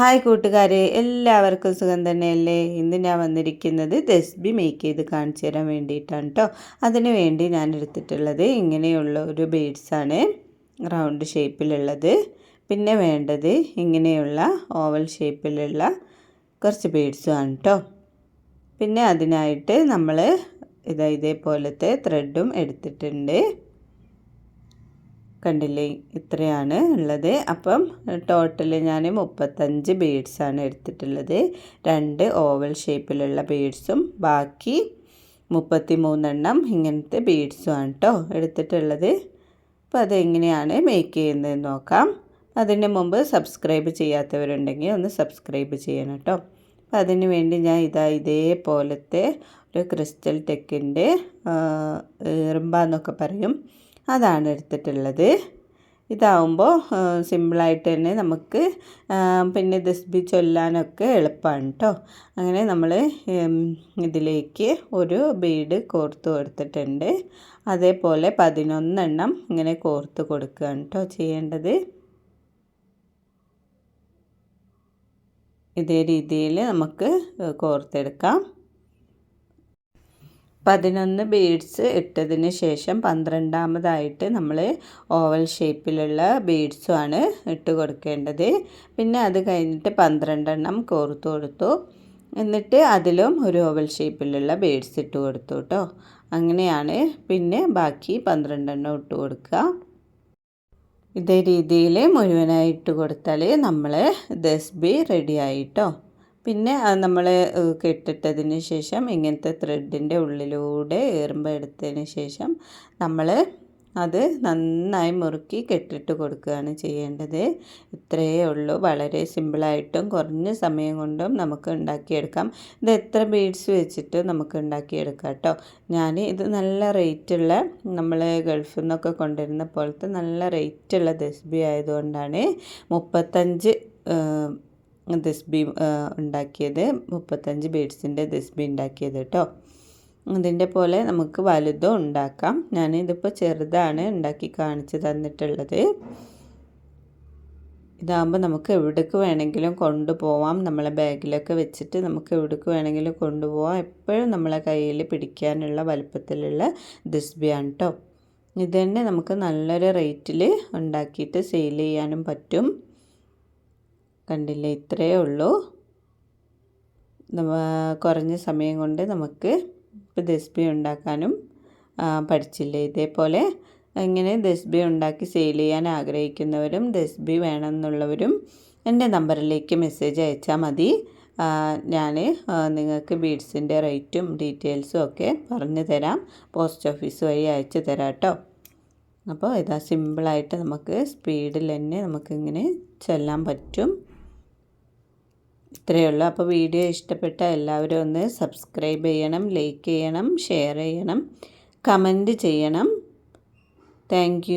Hi കൂട്ടുകാരെ എല്ലാവർക്കും സുഖം തന്നെയല്ലേ? ഇന്ന് ഞാൻ വന്നിരിക്കുന്നത് ദസ്ബി മേക്ക് ചെയ്ത് കാണിച്ചു തരാൻ വേണ്ടിയിട്ടാണ് കേട്ടോ അതിന് വേണ്ടി ഞാൻ എടുത്തിട്ടുള്ളത് ഇങ്ങനെയുള്ള ഒരു ബീഡ്സാണ് റൗണ്ട് ഷേപ്പിലുള്ളത് പിന്നെ വേണ്ടത് ഇങ്ങനെയുള്ള ഓവൽ ഷേപ്പിലുള്ള കുറച്ച് ബീഡ്സുമാണ് കേട്ടോ പിന്നെ അതിനായിട്ട് നമ്മൾ ഇതാ ഇതേപോലത്തെ ത്രെഡും എടുത്തിട്ടുണ്ട്. കണ്ടില്ലേ? ഇത്രയാണ് ഉള്ളത്. അപ്പം ടോട്ടൽ ഞാൻ മുപ്പത്തഞ്ച് ബീഡ്സാണ് എടുത്തിട്ടുള്ളത്. രണ്ട് ഓവൽ ഷേപ്പിലുള്ള ബീഡ്സും ബാക്കി മുപ്പത്തി മൂന്നെണ്ണം ഇങ്ങനത്തെ ബീഡ്സുമാണ് കേട്ടോ എടുത്തിട്ടുള്ളത്. അപ്പോൾ അതെങ്ങനെയാണ് മേക്ക് ചെയ്യുന്നത് നോക്കാം. അതിന് മുമ്പ് സബ്സ്ക്രൈബ് ചെയ്യാത്തവരുണ്ടെങ്കിൽ ഒന്ന് സബ്സ്ക്രൈബ് ചെയ്യണം കേട്ടോ അപ്പം അതിന് വേണ്ടി ഞാൻ ഇതാ ഇതേപോലത്തെ ഒരു ക്രിസ്റ്റൽ ടെക്കിന്റെ ഇറുമ്പ എന്നൊക്കെ പറയും. അതാണ് എടുത്തിട്ടുള്ളത്. ഇതാവുമ്പോൾ സിമ്പിളായിട്ട് തന്നെ നമുക്ക് പിന്നെ ദസ്ബി ചൊല്ലാനൊക്കെ എളുപ്പമാണ് കേട്ടോ അങ്ങനെ നമ്മൾ ഇതിലേക്ക് ഒരു ബീഡ് കോർത്ത് കൊടുത്തിട്ടുണ്ട്. അതേപോലെ പതിനൊന്നെണ്ണം ഇങ്ങനെ കോർത്ത് കൊടുക്കുകയാണ് കേട്ടോ ചെയ്യേണ്ടത്. ഇതേ രീതിയിൽ നമുക്ക് കോർത്തെടുക്കാം. പതിനൊന്ന് ബീഡ്സ് ഇട്ടതിന് ശേഷം പന്ത്രണ്ടാമതായിട്ട് നമ്മൾ ഓവൽ ഷേപ്പിലുള്ള ബീഡ്സുമാണ് ഇട്ട് കൊടുക്കേണ്ടത്. പിന്നെ അത് കഴിഞ്ഞിട്ട് പന്ത്രണ്ടെണ്ണം കോർത്തു കൊടുത്തു. എന്നിട്ട് അതിലും ഒരു ഓവൽ ഷേപ്പിലുള്ള ബീഡ്സ് ഇട്ട് കൊടുത്തു കേട്ടോ. അങ്ങനെയാണ് പിന്നെ ബാക്കി പന്ത്രണ്ടെണ്ണം ഇട്ട് കൊടുക്കുക. ഇതേ രീതിയിൽ മുഴുവനായിട്ട് കൊടുത്താൽ നമ്മൾ ദസ്ബി റെഡി ആയിട്ടോ പിന്നെ അത് നമ്മൾ കെട്ടിട്ടതിന് ശേഷം ഇങ്ങനത്തെ ത്രെഡിന്റെ ഉള്ളിലൂടെ ഏറുമ്പോൾ എടുത്തതിന് ശേഷം നമ്മൾ അത് നന്നായി മുറുക്കി കെട്ടിട്ട് കൊടുക്കുകയാണ് ചെയ്യേണ്ടത്. ഇത്രയേ ഉള്ളൂ. വളരെ സിമ്പിളായിട്ടും കുറഞ്ഞ സമയം കൊണ്ടും നമുക്ക് ഉണ്ടാക്കിയെടുക്കാം. ഇത് എത്ര ബീഡ്സ് വെച്ചിട്ട് നമുക്ക് ഉണ്ടാക്കിയെടുക്കാം കേട്ടോ. ഞാൻ ഇത് നല്ല റേറ്റുള്ള നമ്മൾ ഗൾഫിൽ നിന്നൊക്കെ കൊണ്ടുവരുന്ന പോലത്തെ നല്ല റേറ്റുള്ള ദസ്ബി ആയതുകൊണ്ടാണ് മുപ്പത്തഞ്ച് ദിസ്ബി ഉണ്ടാക്കിയത്. മുപ്പത്തഞ്ച് ബീഡ്സിന്റെ ദസ്ബി ഉണ്ടാക്കിയത് കേട്ടോ. ഇതിന്റെ പോലെ നമുക്ക് വലുതും ഉണ്ടാക്കാം. ഞാനിതിപ്പോൾ ചെറുതാണ് ഉണ്ടാക്കി കാണിച്ചു തന്നിട്ടുള്ളത്. ഇതാകുമ്പോൾ നമുക്ക് എവിടേക്ക് വേണമെങ്കിലും കൊണ്ടുപോവാം. നമ്മളെ ബാഗിലൊക്കെ വെച്ചിട്ട് നമുക്ക് എവിടേക്ക് വേണമെങ്കിലും കൊണ്ടുപോവാം. എപ്പോഴും നമ്മളെ കയ്യിൽ പിടിക്കാനുള്ള വലുപ്പത്തിലുള്ള ദിസ്ബിയാണ് കേട്ടോ ഇത് തന്നെ നമുക്ക് നല്ലൊരു റേറ്റിൽ ഉണ്ടാക്കിയിട്ട് സെയിൽ ചെയ്യാനും പറ്റും. കണ്ടില്ലേ? ഇത്രയേ ഉള്ളൂ. കുറഞ്ഞ സമയം കൊണ്ട് നമുക്ക് ഇപ്പോൾ ദസ്ബി ഉണ്ടാക്കാനും പഠിച്ചില്ലേ? ഇതേപോലെ ഇങ്ങനെ ദസ്ബി ഉണ്ടാക്കി സെയിൽ ചെയ്യാൻ ആഗ്രഹിക്കുന്നവരും ദസ്ബി വേണമെന്നുള്ളവരും എന്റെ നമ്പറിലേക്ക് മെസ്സേജ് അയച്ചാൽ മതി. ഞാൻ നിങ്ങൾക്ക് ബീഡ്സിന്റെ റേറ്റും ഡീറ്റെയിൽസും ഒക്കെ പറഞ്ഞു തരാം. പോസ്റ്റ് ഓഫീസ് വഴി അയച്ചു തരാം കേട്ടോ അപ്പോൾ ഇതാ സിമ്പിളായിട്ട് നമുക്ക് സ്പീഡിൽ തന്നെ നമുക്കിങ്ങനെ ചെല്ലാൻ പറ്റും. ഇത്രയേ ഉള്ളൂ. അപ്പോൾ വീഡിയോ ഇഷ്ടപ്പെട്ട എല്ലാവരും ഒന്ന് സബ്സ്ക്രൈബ് ചെയ്യണം ലൈക്ക് ചെയ്യണം ഷെയർ ചെയ്യണം കമന്റ് ചെയ്യണം. താങ്ക്